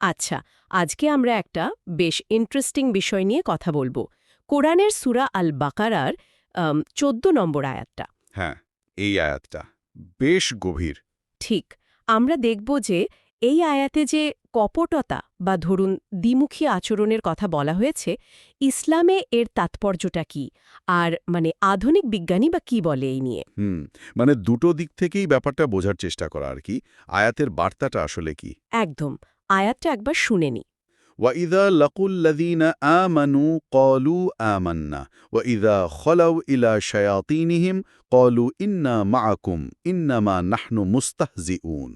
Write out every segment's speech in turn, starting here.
আচ্ছা আজকে আমরা একটা বেশ ইন্টারেস্টিং বিষয় নিয়ে কথা বলব। কোরআনের সুরা আল বাকারার চোদ্দ নম্বর আয়াতটা। হ্যাঁ এই আয়াতটা বেশ গভীর। ঠিক আমরা দেখব যে এই আয়াতে যে কপটতা বা ধরুন দ্বিমুখী আচরণের কথা বলা হয়েছে ইসলামে এর তাৎপর্যটা কি? আর মানে আধুনিক বিজ্ঞানী বা কি বলে এই নিয়ে? হুম মানে দুটো দিক থেকেই ব্যাপারটা বোঝার চেষ্টা করা আর কি। আয়াতের বার্তাটা আসলে কি? একদম আয়াতটা একবার শুনে নি وَإِذَا لَقُوا الَّذِينَ آمَنُوا قَالُوا آمَنَّا وَإِذَا خَلَوْا إِلَى شَيَاطِينِهِمْ قَالُوا إِنَّا مَعَكُمْ إِنَّمَا نَحْنُ مُسْتَهْزِئُونَ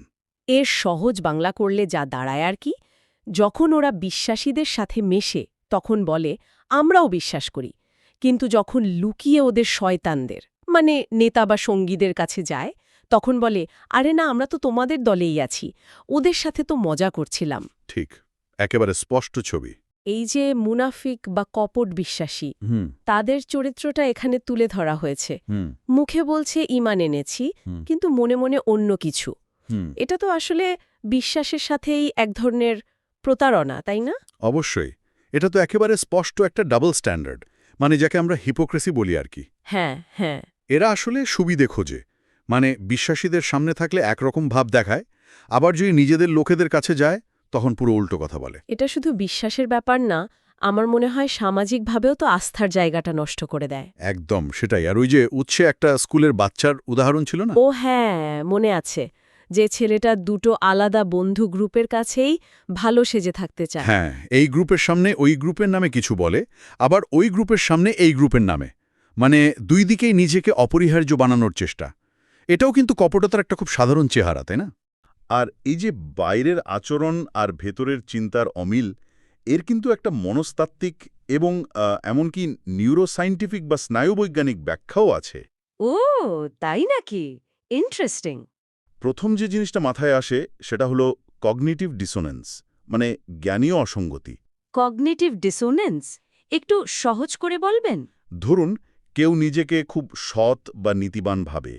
এর সহজ বাংলা করলে যা দাঁড়ায় আর কি যখন ওরা বিশ্বাসীদের সাথে মেশে তখন বলে আমরাও বিশ্বাস করি কিন্তু যখন লুকিয়ে ওদের শয়তানদের মানে নেতা বা সঙ্গীদের কাছে যায় তখন বলে আরে না আমরা তো তোমাদের দলেই আছি। ওদের সাথে তো মজা করছিলাম। ঠিক একেবারে স্পষ্ট ছবি। এই যে মুনাফিক বা কপট বিশ্বাসী তাদের চরিত্রটা এখানে তুলে ধরা হয়েছে। হুম। মুখে বলছে ইমান এনেছি। কিন্তু মনে মনে অন্য কিছু। হুম। এটা তো আসলে বিশ্বাসের সাথেই এক ধরনের প্রতারণা তাই না? অবশ্যই। এটা তো একেবারে স্পষ্ট একটা ডাবল স্ট্যান্ডার্ড মানে যাকে আমরা হিপোক্রেসি বলি আর কি। হ্যাঁ হ্যাঁ। এরা আসলে সুবিধে খোঁজে। মানে বিশ্বাসীদের সামনে থাকলে একরকম ভাব দেখায় আবার যদি নিজেদের লোকেদের কাছে যায় তখন পুরো উল্টো কথা বলে। এটা শুধু বিশ্বাসের ব্যাপার না আমার মনে হয় সামাজিকভাবেও তো আস্থার জায়গাটা নষ্ট করে দেয়। একদম সেটাই। আর ওই যে উৎসে একটা স্কুলের বাচ্চার উদাহরণ ছিল না? ও হ্যাঁ মনে আছে। যে ছেলেটা দুটো আলাদা বন্ধু গ্রুপের কাছেই ভালো সেজে থাকতে চায়। হ্যাঁ এই গ্রুপের সামনে ওই গ্রুপের নামে কিছু বলে আবার ওই গ্রুপের সামনে এই গ্রুপের নামে। মানে দুই দিকেই নিজেকে অপরিহার্য বানানোর চেষ্টা। এটাও কিন্তু কপটতার একটা খুব সাধারণ চেহারা তাই না? আর এই যে বাইরের আচরণ আর ভেতরের চিন্তার অমিল এর কিন্তু একটা মনস্তাত্ত্বিক এবং এমনকি নিউরোসায়েন্টিফিক বা স্নায়ুবৈজ্ঞানিক ব্যাখ্যাও আছে। ও তাই নাকি? ইন্টারেস্টিং প্রথম যে জিনিসটা মাথায় আসে সেটা হলো কগনিটিভ ডিসোনেন্স মানে জ্ঞানীয় অসঙ্গতি। কগনিটিভ ডিসোনেন্স একটু সহজ করে বলবেন? ধরুন কেউ নিজেকে খুব সৎ বা নীতিবান ভাবে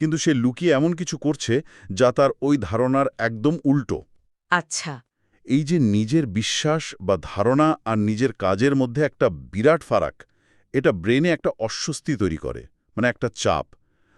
কিন্তু সে লুকিয়ে এমন কিছু করছে যা তার ওই ধারণার একদম উল্টো। আচ্ছা। এই যে নিজের বিশ্বাস বা ধারণা আর নিজের কাজের মধ্যে একটা বিরাট ফারাক এটা ব্রেনে একটা অস্বস্তি তৈরি করে মানে একটা চাপ।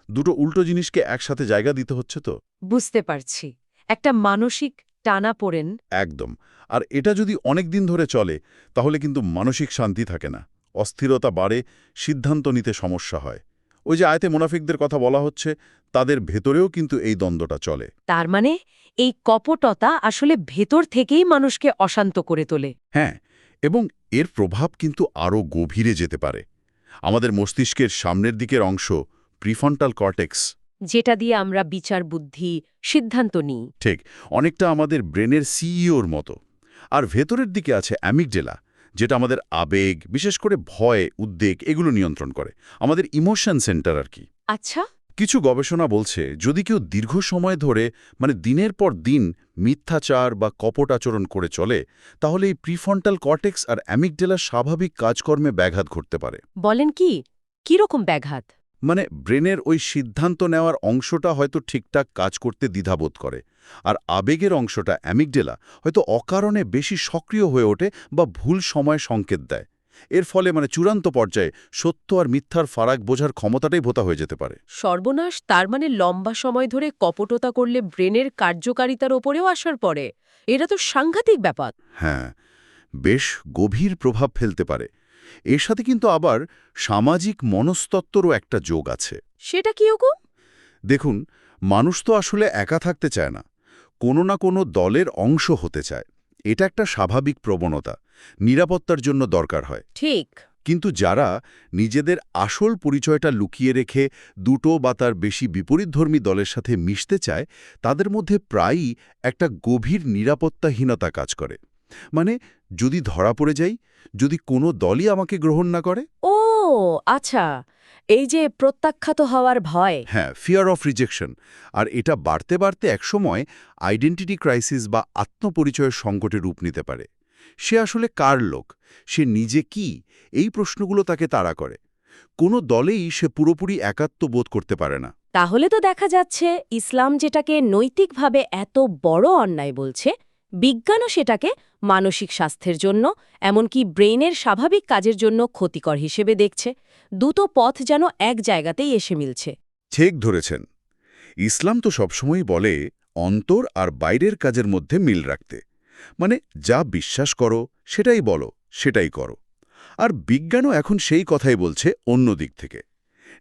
দুটো উল্টো জিনিসকে একসাথে জায়গা দিতে হচ্ছে তো? বুঝতে পারছি। একটা মানসিক টানা পড়েন। একদম। আর এটা যদি অনেক দিন ধরে চলে তাহলে কিন্তু মানসিক শান্তি থাকে না। অস্থিরতা বাড়ে সিদ্ধান্ত নিতে সমস্যা হয়। ওই যে আয়তে মুনাফিকদের কথা বলা হচ্ছে তাদের ভেতরেও কিন্তু এই দ্বন্দ্বটা চলে। তার মানে এই কপটতা আসলে ভেতর থেকেই মানুষকে অশান্ত করে তোলে। হ্যাঁ এবং এর প্রভাব কিন্তু আরও গভীরে যেতে পারে। আমাদের মস্তিষ্কের সামনের দিকের অংশ প্রিফন্টাল কর্টেক্স। যেটা দিয়ে আমরা বিচার বুদ্ধি সিদ্ধান্ত নিই। ঠিক অনেকটা আমাদের ব্রেনের সিইওর মতো। আর ভেতরের দিকে আছে অ্যামিকডেলা যেটা আমাদের আবেগ বিশেষ করে ভয় উদ্বেগ এগুলো নিয়ন্ত্রণ করে। আমাদের ইমোশন সেন্টার আর কি। আচ্ছা। কিছু গবেষণা বলছে যদি কেউ দীর্ঘ সময় ধরে মানে দিনের পর দিন মিথ্যাচার বা কপট আচরণ করে চলে তাহলে এই প্রিফন্টাল কর্টেক্স আর অ্যামিকডেলার স্বাভাবিক কাজকর্মে ব্যাঘাত ঘটতে পারে। বলেন কি? কীরকম ব্যাঘাত? মানে ব্রেনের ওই সিদ্ধান্ত নেওয়ার অংশটা হয়তো ঠিকঠাক কাজ করতে দ্বিধাবোধ করে। আর আবেগের অংশটা অ্যামিকডেলা হয়তো অকারণে বেশি সক্রিয় হয়ে ওঠে বা ভুল সময় সংকেত দেয়। এর ফলে মানে চূড়ান্ত পর্যায়ে সত্য আর মিথ্যার ফারাক বোঝার ক্ষমতাটাই ভোতা হয়ে যেতে পারে। সর্বনাশ তার মানে লম্বা সময় ধরে কপটতা করলে ব্রেনের কার্যকারিতার ওপরেও আসার পরে এটা তো সাংঘাতিক ব্যাপার। হ্যাঁ বেশ গভীর প্রভাব ফেলতে পারে। এর সাথে কিন্তু আবার সামাজিক মনস্তত্ত্বরও একটা যোগ আছে। সেটা কীরকম দেখুন মানুষ তো আসলে একা থাকতে চায় না কোনো না কোনো দলের অংশ হতে চায়। এটা একটা স্বাভাবিক প্রবণতা নিরাপত্তার জন্য দরকার হয়। ঠিক। কিন্তু যারা নিজেদের আসল পরিচয়টা লুকিয়ে রেখে দুটো বা তার বেশি বিপরীতধর্মী দলের সাথে মিশতে চায় তাদের মধ্যে প্রায়ই একটা গভীর নিরাপত্তাহীনতা কাজ করে। মানে যদি ধরা পড়ে যাই যদি কোনো দলই আমাকে গ্রহণ না করে? ও আচ্ছা। এই যে প্রত্যাখ্যাত হওয়ার ভয়। হ্যাঁ ফিয়ার অফ রিজেকশন আর এটা বাড়তে বাড়তে একসময় আইডেন্টিটি ক্রাইসিস বা আত্মপরিচয়ের সংকটে রূপ নিতে পারে। সে আসলে কার লোক? সে নিজে কি? এই প্রশ্নগুলো তাকে তাড়া করে। কোনো দলেই সে পুরোপুরি একাত্ম বোধ করতে পারে না। তাহলে তো দেখা যাচ্ছে ইসলাম যেটাকে নৈতিকভাবে এত বড় অন্যায় বলছে বিজ্ঞানও সেটাকে মানসিক স্বাস্থ্যের জন্য, এমনকি ব্রেইনের স্বাভাবিক কাজের জন্য ক্ষতিকর হিসেবে দেখছে। দুটো পথ যেন এক জায়গাতেই এসে মিলছে। ঠিক ধরেছেন। ইসলাম তো সবসময়ই বলে, অন্তর আর বাইরের কাজের মধ্যে মিল রাখতে। মানে যা বিশ্বাস করো, সেটাই বলো, সেটাই করো। আর বিজ্ঞানও এখন সেই কথাই বলছে অন্য দিক থেকে।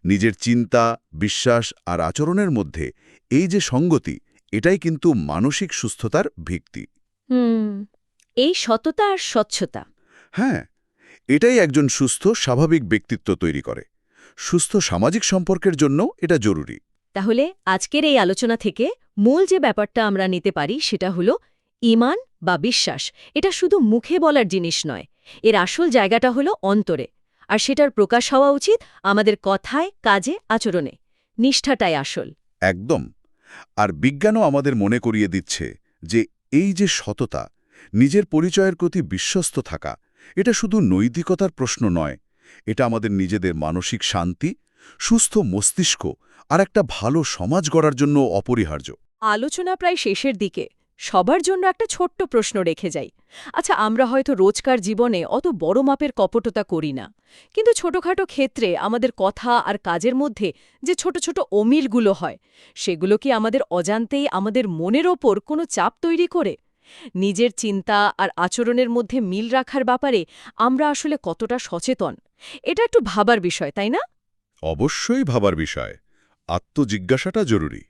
নিজের চিন্তা, বিশ্বাস আর আচরণের মধ্যে এই যে সঙ্গতি, এটাই কিন্তু মানসিক সুস্থতার ভিত্তি। হুম এই সততা আর স্বচ্ছতা। হ্যাঁ এটাই একজন সুস্থ স্বাভাবিক ব্যক্তিত্ব তৈরি করে। সুস্থ সামাজিক সম্পর্কের জন্য এটা জরুরি। তাহলে আজকের এই আলোচনা থেকে মূল যে ব্যাপারটা আমরা নিতে পারি সেটা হলো ইমান বা বিশ্বাস। এটা শুধু মুখে বলার জিনিস নয় এর আসল জায়গাটা হলো অন্তরে। আর সেটার প্রকাশ হওয়া উচিত আমাদের কথায় কাজে আচরণে। নিষ্ঠাটাই আসল। একদম। আর বিজ্ঞানও আমাদের মনে করিয়ে দিচ্ছে যে এই যে সততা, নিজের পরিচয়ের প্রতি বিশ্বস্ত থাকা, এটা শুধু নৈতিকতার প্রশ্ন নয়, এটা আমাদের নিজেদের মানসিক শান্তি, সুস্থ মস্তিষ্ক আর একটা ভালো সমাজ গড়ার জন্য অপরিহার্য। আলোচনা প্রায় শেষের দিকে। সবার জন্য একটা ছোট্ট প্রশ্ন রেখে যাই। আচ্ছা আমরা হয়তো রোজকার জীবনে অত বড় মাপের কপটতা করি না। কিন্তু ছোটখাটো ক্ষেত্রে আমাদের কথা আর কাজের মধ্যে যে ছোট ছোট অমিলগুলো হয়, সেগুলো কি আমাদের অজান্তেই আমাদের মনের ওপর কোনো চাপ তৈরি করে? নিজের চিন্তা আর আচরণের মধ্যে মিল রাখার ব্যাপারে আমরা আসলে কতটা সচেতন? এটা একটু ভাবার বিষয়, তাই না? অবশ্যই ভাবার বিষয়। আত্মজিজ্ঞাসাটা জরুরি।